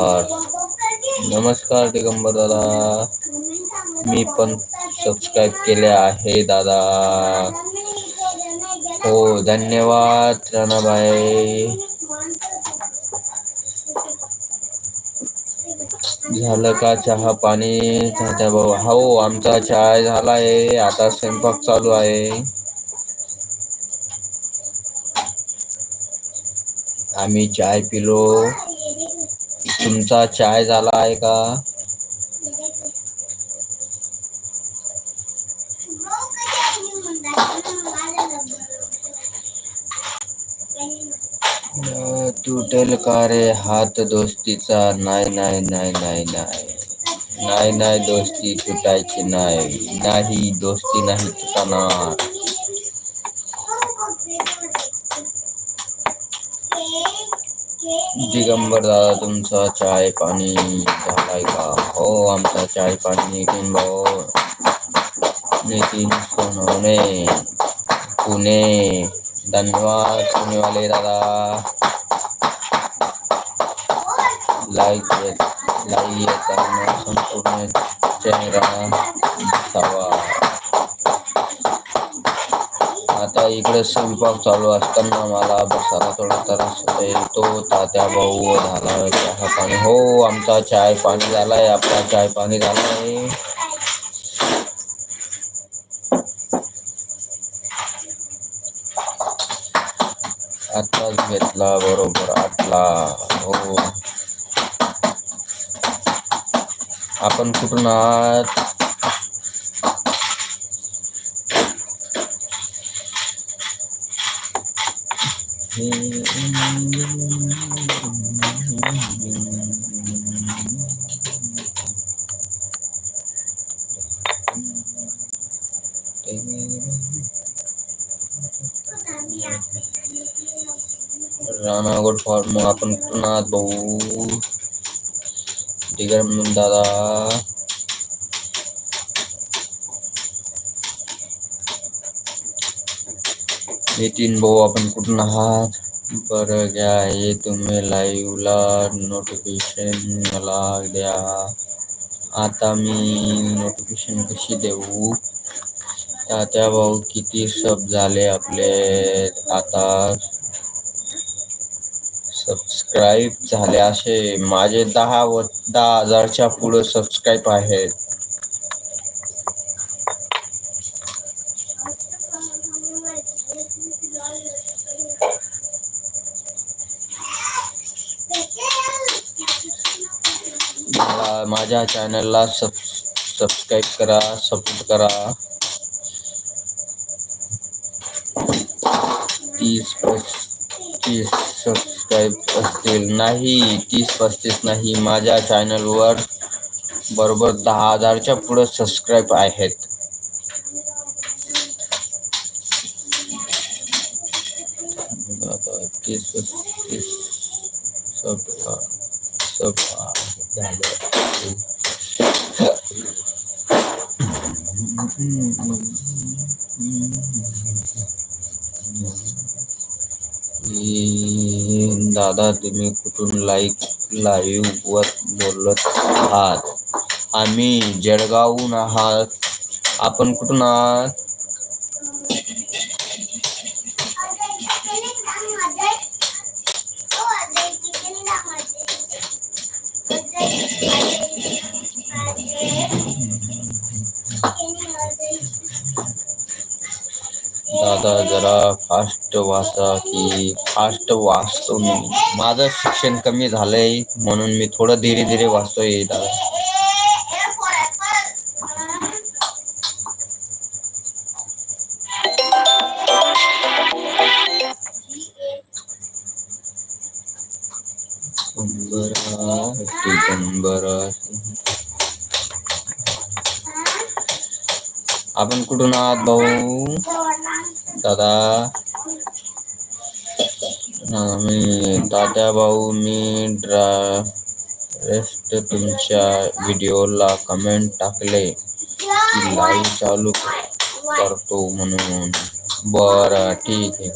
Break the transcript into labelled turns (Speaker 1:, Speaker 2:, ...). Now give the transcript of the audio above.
Speaker 1: नमस्कार. दिगंबर दादा. मी पण सबस्क्राईब केले आहे दादा. हो धन्यवाद राणाबाई. झालं का चहा पाणी? भाऊ हो आमचा चहा झाला आहे आता स्वयंपाक चालू आहे. आम्ही चाय पिलो. तुमचा चाय झाला आहे का? तुटेल का रे हात दोस्तीचा? नाही नाही नाही नाही नाही. नाही नाही, दोस्ती तुटायची नाही. नाही, दोस्ती नाही तुटणार. दिगंबर दादा, तुमचा चाय पाणी झालाय का? हो, आमचा चाय पाणी नितीन भाऊ. नितीन सोनवणे पुणे. धन्यवाद, पुणेवाले दादा. लाईक लाईक येताना संपूर्ण चेहरा दिसावा आता इकडे स्वयंपाक चालू असताना मला बसायला थोडा त्रास येतो तात्या भाऊ झाला चहा पाणी हो आमचा चाय पाणी झालाय आपला चाय पाणी झालाय. आताच घेतला बरोबर आटला हो. आपण कुठून आहात? राणागड फॉर्म आपण कुठून भाऊ दिगर दादा हे तीन भाऊ आपण कुठून आहात? बरं घ्या हे तुम्ही लाईव्हला नोटिफिकेशन मला द्या. आता मी नोटिफिकेशन कशी देऊ? तात्या भाऊ किती सब झाले आपले? आता सबस्क्राईब झाले असे. माझे दहा व दहा हजारच्या पुढं सबस्क्राईब आहेत. माझ्या चॅनलला सब सबस्क्राईब करा सपोर्ट करा. तीस पस्तीस सबस्क्राईब असतील. नाही तीस पस्तीस नाही. माझ्या चॅनलवर बरोबर दहा हजारच्या पुढं सबस्क्राईब आहेत. तीस पस्तीस सब दादा तुम्ही कुठून लाईक लाईव्ह वर बोलत आहात? आम्ही जळगावहून आहात. आपण कुठून आहात? दादा जरा फास्ट वाचा की फास्ट वाचतो मी. माझं शिक्षण कमी झालंय म्हणून मी थोडं धीरे धीरे वाचतोय दादा. दिगंबरा दिगंबरा आपण कुठून आहात भाऊ? दादा. मी दादा भाऊ मी ड्रा रेस्ट तुमच्या व्हिडिओला कमेंट टाकले की लाईव्ह चालू करतो म्हणून. बरं ठीक आहे.